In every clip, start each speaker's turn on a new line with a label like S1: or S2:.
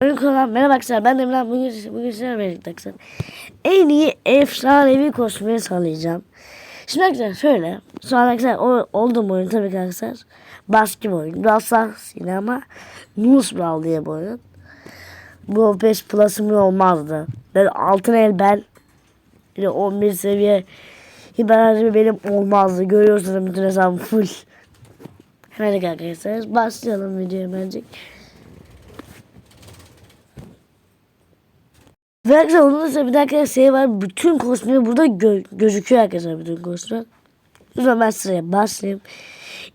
S1: Kullanan merhaba arkadaşlar ben Emrah. Bugün, bugün sizlerle birlikte arkadaşlar. En iyi efsanevi kostümü sağlayacağım. Şimdi arkadaşlar şöyle. Şu an arkadaşlar o, olduğum oyun tabii ki arkadaşlar. Bir oyun yine ama Nus Brawl diye bir oyun. Bu 5 Plus'ım olmazdı. Böyle altın el bel Yine 11 seviye Hiper benim olmazdı. Görüyorsunuz bütün hesabım full. Hemen arkadaşlar başlayalım videoya bence Ve arkadaşlar onun dışında bir dakika şey var. Bütün kostümler burada gö gözüküyor arkadaşlar bütün kostümler. O zaman ben sıraya başlayayım.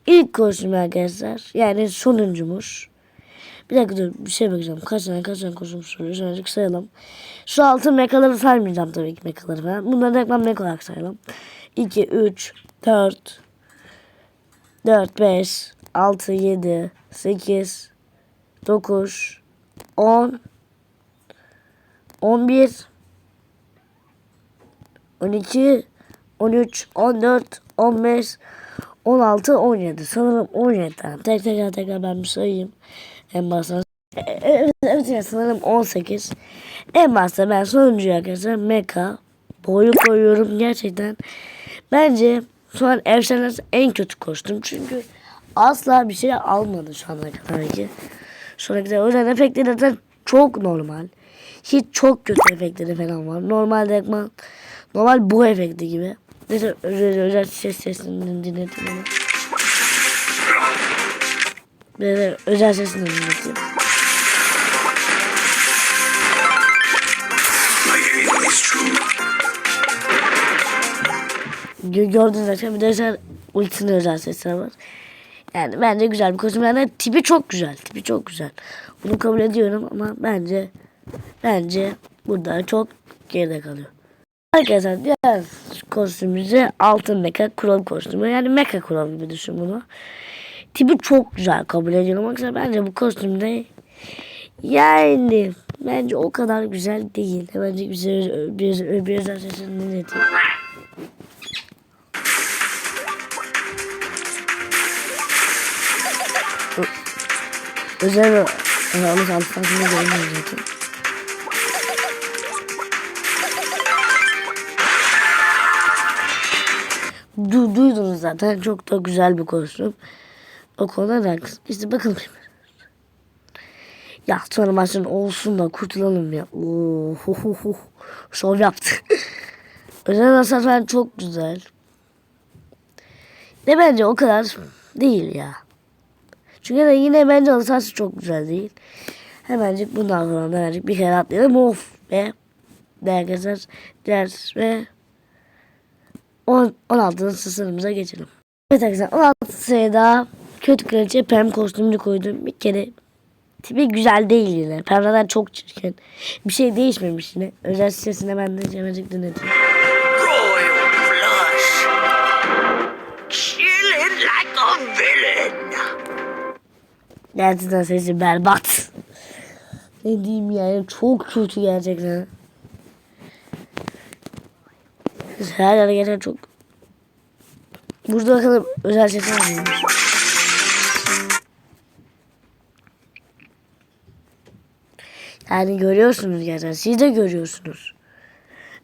S1: İlk kostüm arkadaşlar. Yani sonuncumuz. Bir dakika dur bir şey bakacağım. Kaç tane kaç tane kostüm soruyor. Şöyle sayalım. Şu altın mekaları saymayacağım tabii ki mekaları falan. Bunları da ben meka olarak sayalım. 2, 3, 4, 4, 5, 6, 7, 8, 9, 10, 11 12 13 14 15 16 17 sanırım 17 tane. Tek tekrar tekrar ben bir sayayım. En başta evet, evet sanırım 18. En başta ben sonuncuya arkadaşlar Mecha boyu koyuyorum gerçekten. Bence şu an efsanesi en kötü kostüm çünkü asla bir şey almadı şu ana kadar ki. Sonra kadar o yüzden efektleri zaten çok normal. Hiç çok kötü efektleri falan var. Normalde ekman normal bu efekti gibi. Neyse özel, özel ses sesini dinleteyim onu. Böyle özel sesini dinleteyim. Gö- Gördüğünüz zaten bir de özel ultisinin özel sesleri var. Yani bence güzel bir kostüm. Yani tipi çok güzel. Tipi çok güzel. Bunu kabul ediyorum ama bence bence burada çok geride kalıyor. Arkadaşlar diğer kostümümüzde altın mecha krom kostümü. Yani mecha krom gibi düşün bunu. Tipi çok güzel kabul ediyorum. Arkadaşlar bence bu kostümde yani bence o kadar güzel değil. Bence güzel bir, bir sesini dinleteyim. Özel Yalnız alt tarafında görünmüyor zaten. Du duydunuz zaten çok da güzel bir kostüm. O konuda da işte bakın. Ya sonra maçın olsun da kurtulalım ya. Oo, hu hu hu. Şov yaptı. Özel hasar çok güzel. Ne bence o kadar değil ya. Çünkü de yine bence alısası çok güzel değil. Hemencik bundan sonra da bir kere atlayalım. Of ve arkadaşlar ders ve 10, 16. sınıfımıza geçelim. Evet arkadaşlar 16 sayıda kötü kraliçe pem kostümünü koydum. Bir kere tipi güzel değil yine. Pembeler çok çirkin. Bir şey değişmemiş yine. Özel sitesine ben de
S2: a villain.
S1: Gerçekten sesi berbat. Ne diyeyim yani çok kötü gerçekten. Her yer gerçekten çok. Burada bakalım özel sesi var Yani görüyorsunuz gerçekten. Siz de görüyorsunuz.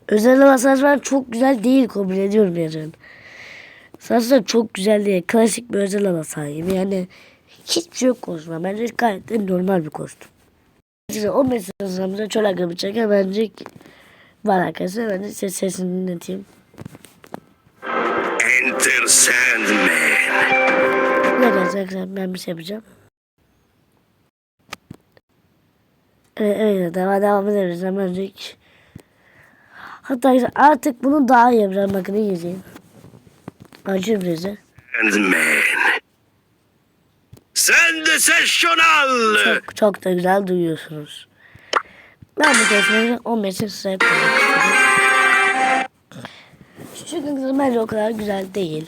S1: Özel masajlar çok güzel değil kabul ediyorum gerçekten. Saçlar çok güzel değil. Klasik bir özel masaj gibi. Yani hiçbir şey yok kostüm. Bence gayet de normal bir kostüm. İşte o mesajlarımızda çolak gibi çeker bence var arkadaşlar. Ben de ses sesini dinleteyim.
S2: Enter Sandman.
S1: Ne arkadaşlar ben bir şey yapacağım. Evet, evet devam, devam ederiz hemen Hatta işte artık bunu daha iyi yapacağım. Bakın iyi izleyin. Açayım size.
S2: Sandman. Sensational.
S1: Çok, çok da güzel duyuyorsunuz. Ben bu kesmeyi 15 size yapıyorum. Çünkü kızım bence o kadar güzel değil.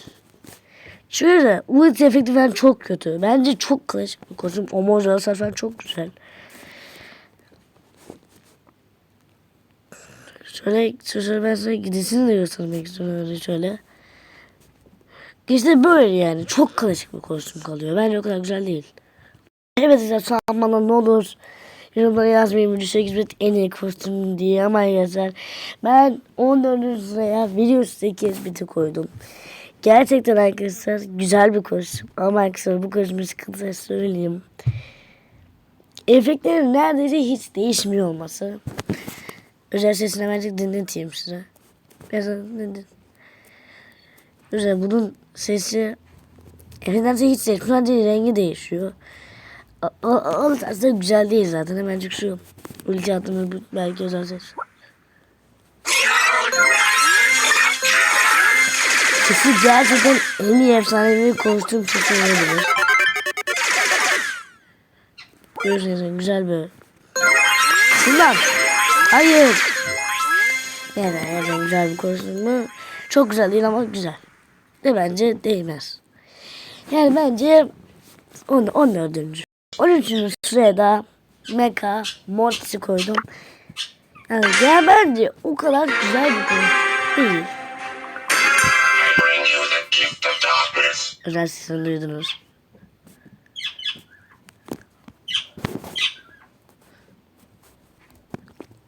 S1: Şöyle ulti efekti falan çok kötü. Bence çok klasik bir kostüm. Emoji hasar falan çok güzel. Şöyle, şöyle ben size gidesini de göstermek istiyorum öyle şöyle. İşte böyle yani. Çok klasik bir kostüm kalıyor. Bence o kadar güzel değil. Evet işte bana ne olur Yorumlara yazmayın video 8 bit en iyi kostüm diye ama yazar. Ben 14. sıraya video 8 biti koydum. Gerçekten arkadaşlar güzel bir kostüm. Ama arkadaşlar bu kostümün sıkıntısı söyleyeyim. Efektlerin neredeyse hiç değişmiyor olması. Özel sesini bence dinleteyim size. Biraz dinletin. Güzel bunun sesi Evinden hiç değişmiyor. Sadece rengi değişiyor. O, o, o aslında güzel değil zaten. Hemencik şu attığımız bu belki özel ses. Sesi gerçekten en iyi efsanevi kostüm sesi olabilir. Görüyorsunuz güzel böyle. Şundan. Hayır. Yani gerçekten güzel bir kostüm mü? Çok güzel değil ama güzel. De bence değmez. Yani bence 10, 14. 13. sıraya da Mecha Mortis'i koydum. Yani, yani bence o kadar güzel bir konu değil. Özel sesini duydunuz.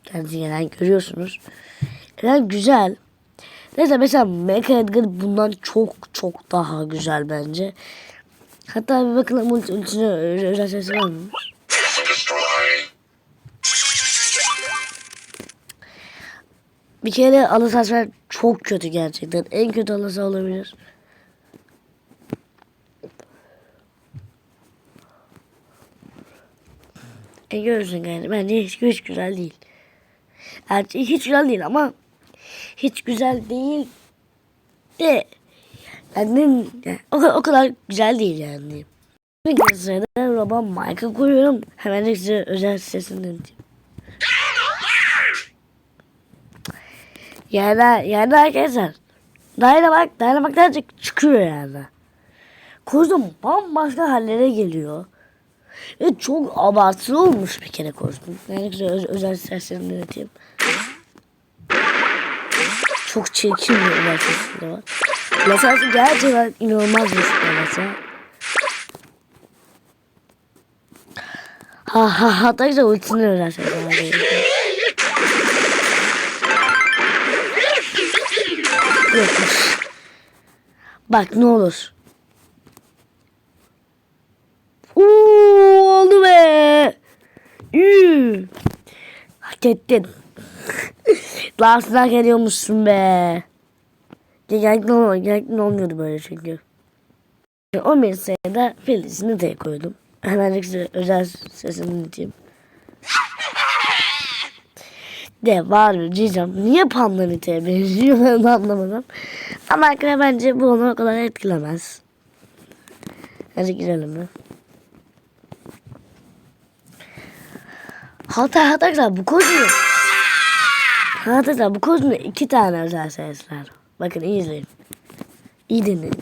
S1: Kendinizi gelen görüyorsunuz. Yani güzel. Neyse mesela Mecha Edgar bundan çok çok daha güzel bence. Hatta bir ulti, ultisine ö- özel sesi varmış.
S2: Destroy.
S1: Bir kere alasaslar çok kötü gerçekten. En kötü alasa olabilir. E görürsün yani. Bence hiç, hiç güzel değil. Yani hiç güzel değil ama hiç güzel değil de yani o, o kadar güzel değil yani. Bir sırada Robot Michael koyuyorum. Hemen de size özel sesini dinleteyim. Yani, yani arkadaşlar Dynamax, Dynamax azıcık çıkıyor yani. Kostüm bambaşka hallere geliyor. Ve çok abartılı olmuş bir kere kostüm. Yani güzel öz- özel seslerini dinleteyim. Çok çirkin bir özel sesleri var. Mesela gerçekten inanılmaz bir şey mesela. Ha ha hatta güzel ultisinin özel sesleri var. Yokmuş. Bak ne olur. Uuu oldu be. Üü. Hak ettin. Lars'ın hak ediyormuşsun be. Gerçekten, ol- gerçekten olmuyordu böyle çünkü. 11 sayıda Felis'ini de koydum. Hemen size özel sesini dinleteyim. De var diyeceğim. Niye Pandanite'ye benziyor ben anlamadım. Ama arkadaşlar bence bu onu o kadar etkilemez. Hadi girelim mi? Hatta hatta bu kozunu Hatta bu kozunda iki tane özel sesler. Bakın iyi izleyin. İyi dinleyin.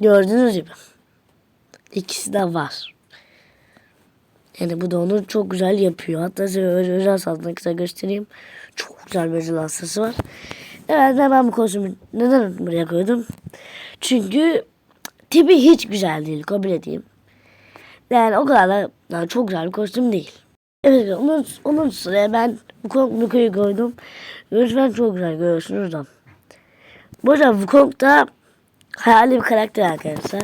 S1: Gördüğünüz gibi. İkisi de var. Yani bu da onu çok güzel yapıyor. Hatta size özel, kısa göstereyim. Çok güzel bir özel hastası var. Evet ben bu kostümü neden buraya koydum? Çünkü tipi hiç güzel değil kabul edeyim. Yani o kadar da yani çok güzel bir kostüm değil. Evet onun, onun sıraya ben Wukong Nuku'yu koydum. Lütfen çok güzel görüyorsunuz da. Bu arada Wukong da hayali bir karakter arkadaşlar.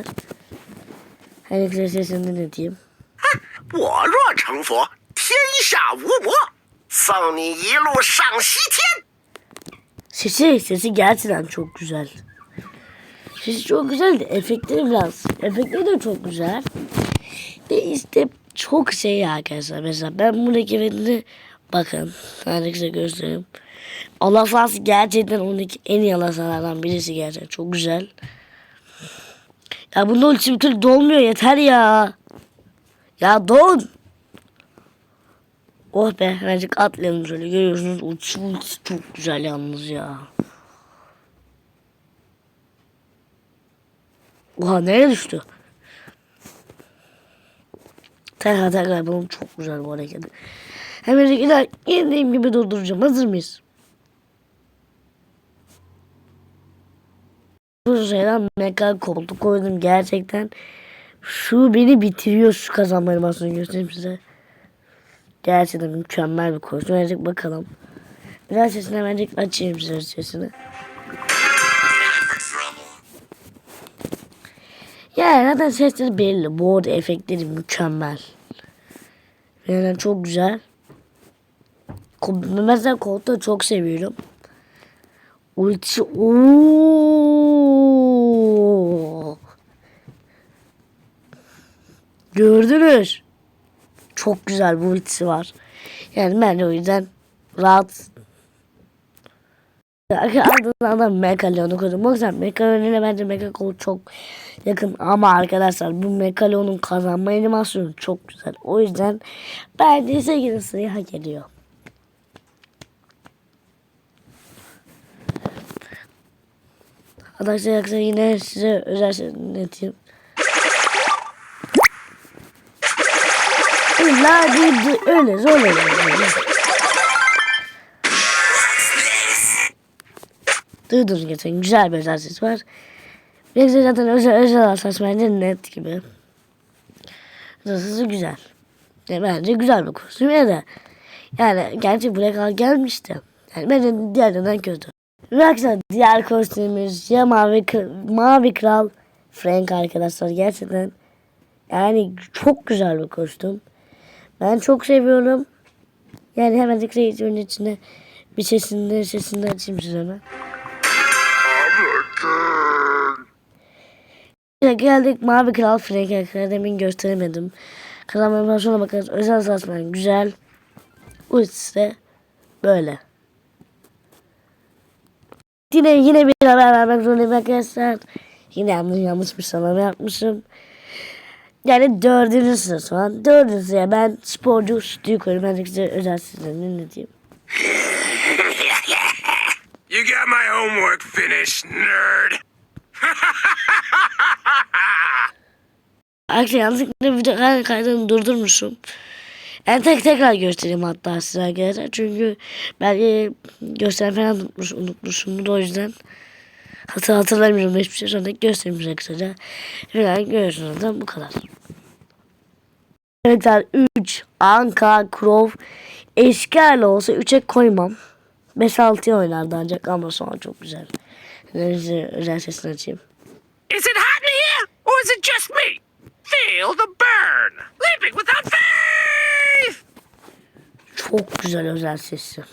S1: Hani size sesini dinleteyim.
S2: 我若成佛，天下无魔，送你一路上西天。
S1: Sesi, sesi gerçekten çok güzel. Sesi çok güzel de efektleri biraz. Efektleri de çok güzel. De işte çok şey arkadaşlar. Mesela ben buradaki efektini bakın. Hani size göstereyim. Alafas gerçekten ondaki en iyi alasalardan birisi gerçekten. Çok güzel. Ya bunda ulti bir türlü dolmuyor yeter ya. Ya don. Oh be hemencik atlayalım şöyle görüyorsunuz ultisi ultisi çok güzel yalnız ya. Oha nereye düştü? Tekrar tekrar bunun çok güzel bu hareket. Hemen gider indiğim gibi durduracağım. Hazır mıyız? Bu şeyden mega koltuk koydum gerçekten. Şu beni bitiriyor şu kazanma animasyonu göstereyim size. Gerçekten mükemmel bir kostüm. Hemencik bakalım. Biraz sesini hemencik açayım size sesini. Yani zaten sesleri belli. Bu arada efektleri mükemmel. Yani çok güzel. Mesela koltuğu çok seviyorum. Ultisi ooo. Gördünüz. Çok güzel bu ultisi var. Yani ben o yüzden rahat Ardından da Megalion'u koydum. O yüzden Megalon ile bence Megakol çok yakın. Ama arkadaşlar bu Megalion'un kazanma animasyonu çok güzel. O yüzden bence 8. sırayı hak ediyor. Arkadaşlar yine size özel şey bir öyle zor öyle. Duydunuz geçen güzel bir özel ses var. De zaten özel özel ses bence net gibi. Sesi güzel. Yani bence güzel bir kostüm ya da yani gerçi Black Hawk gelmişti. Yani bence diğerinden kötü. Ve diğer kostümümüz ya mavi, mavi kral Frank arkadaşlar gerçekten yani çok güzel bir kostüm. Ben çok seviyorum. Yani hemen tekrar içine bir sesini sesini açayım size hemen. Geldik Mavi Kral Frank Akademi'ni gösteremedim. Kazanmamdan sonra bakarız. Özel saçman güzel. Ultisi böyle. Yine yine bir haber vermek zorundayım arkadaşlar. Yine yanlış yanlış bir sınavı yapmışım. Yani dördüncü sıra şu an. Dördüncü sıraya ben sporcu sütüyü koyuyorum. Ben de size özel sizlerin ne diyeyim.
S3: You got my homework finished, nerd.
S1: Arkadaşlar yanlışlıkla video kaydını durdurmuşum. Yani tek tekrar göstereyim hatta size arkadaşlar. Çünkü belki gösteren falan unutmuş, unutmuşum. O yüzden hatır hatırlamıyorum da hiçbir şey. Sonra göstereyim size kısaca. Falan görüyorsunuz bu kadar. Karakter 3 Anka Crow eski hali olsa 3'e koymam. 5-6'ya oynardı ancak ama sonra çok güzel. Size özel sesini açayım.
S3: Is it hot in here, or is it just me? Feel the burn. Living without faith.
S1: Çok güzel özel sesi.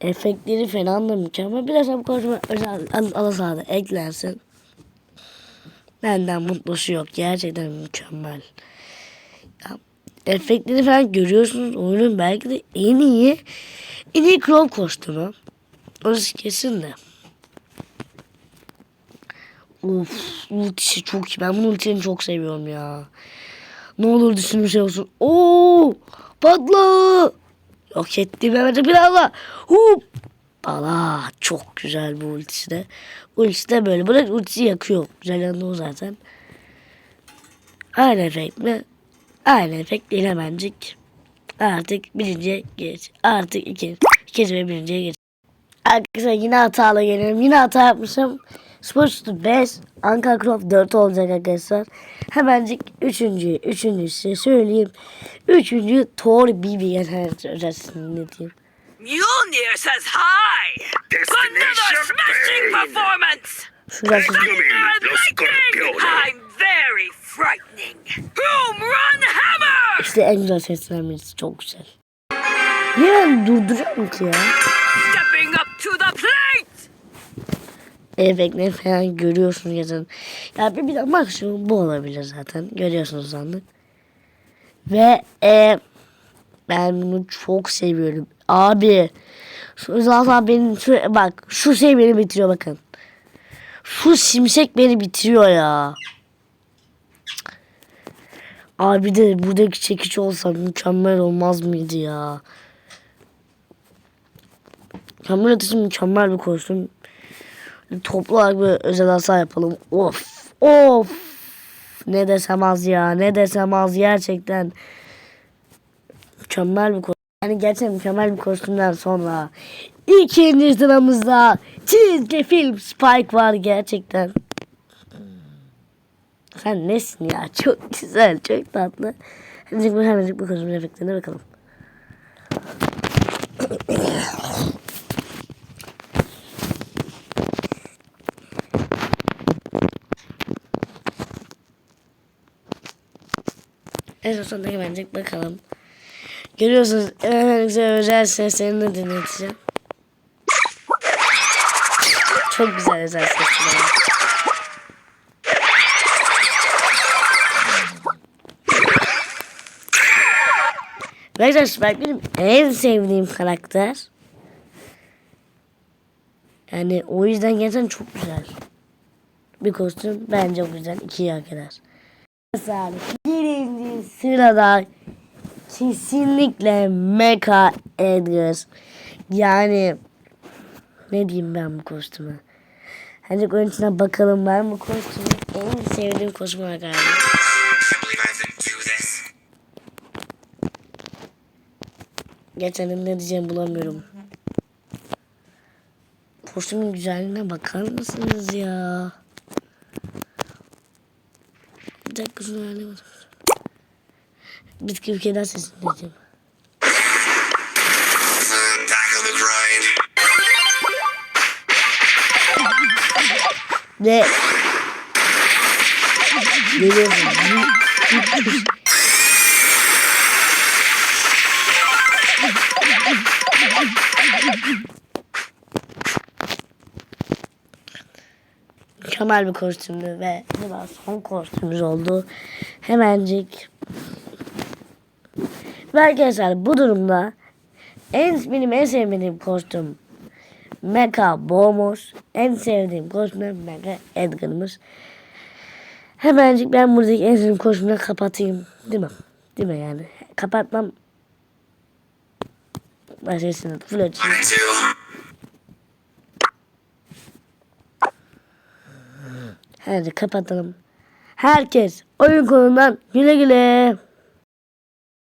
S1: Efektleri falan da mükemmel. Biraz bu konuşma özel al- alasada eklensin. Benden mutlusu yok. Gerçekten mükemmel. Efektleri falan görüyorsunuz. Oyunun belki de en iyi en iyi Crow kostümü. Orası kesin de. Uf, ultisi çok iyi. Ben bunun ultisini çok seviyorum ya. Ne olur düşünün şey olsun. Oo! Patla! Yok etti Mehmet'e bir daha. Hup! Bala çok güzel bu ultisi de. Ultisi de böyle. Bırak ultisi yakıyor. Güzel yanında o zaten. Aynı efekt mi? Aynı efekt değil hemencik. Artık birinciye geç. Artık ikinci. İkinci ve birinciye geç. Arkadaşlar yine hatalı geliyorum. Yine hata yapmışım. Sports'tu 5, Ankara Croft 4 olacak arkadaşlar. Hemencik üçüncü, üçüncü size söyleyeyim. Üçüncü Thor BB yani özelsin ne diyeyim.
S3: Mjolnir says hi. Another smashing performance.
S1: Şurası
S3: Thunder lightning. Very frightening. Home run hammer.
S1: işte en güzel birisi çok güzel. Niye ben durduruyorum ki ya?
S3: Stepping up to the plate.
S1: Efektleri falan görüyorsunuz yazın. Ya bir, bir de maksimum bu olabilir zaten. Görüyorsunuz sandık. Ve e, ben bunu çok seviyorum. Abi şu zaten benim şu, bak şu şey beni bitiriyor bakın. Şu simsek beni bitiriyor ya. Abi de buradaki çekiç olsa mükemmel olmaz mıydı ya? Kamera atışı mükemmel bir kostüm. Toplu olarak bir özel hasar yapalım. Of of. Ne desem az ya. Ne desem az gerçekten. mükemmel bir kostüm. Yani gerçekten mükemmel bir kostümden sonra ikinci sıramızda çizgi film Spike var gerçekten. Sen nesin ya? Çok güzel, çok tatlı. Hemencik bu hemencik bu kostümün efektine bakalım. En son sondaki hemencik bakalım. Görüyorsunuz en güzel özel seslerini de dinleteceğim. Çok güzel özel sesleri. Arkadaşlar benim en sevdiğim karakter. Yani o yüzden gerçekten çok güzel. Bir kostüm bence o yüzden ikiyi hak eder. Mesela birinci sırada kesinlikle Mecha Edgar. Yani ne diyeyim ben bu kostüme. Hadi içine bakalım ben bu kostümü en sevdiğim kostüm olarak Gerçekten ne diyeceğimi bulamıyorum. Kostümün güzelliğine bakar mısınız ya? Bir dakika şunu ayarlayamadım. Bitki ülkeden sesini dinleyeceğim.
S3: Back on
S1: Mükemmel bir kostümdü ve bu da son kostümümüz oldu. Hemencik. Ve arkadaşlar bu durumda en benim en sevmediğim kostüm Mecha Bomos. En sevdiğim kostüm Mecha Edgar'ımız. Hemencik ben buradaki en sevdiğim kostümleri kapatayım. Değil mi? Değil mi yani? Kapatmam. Başkasını full açayım. Hadi kapatalım. Herkes oyun konundan güle güle.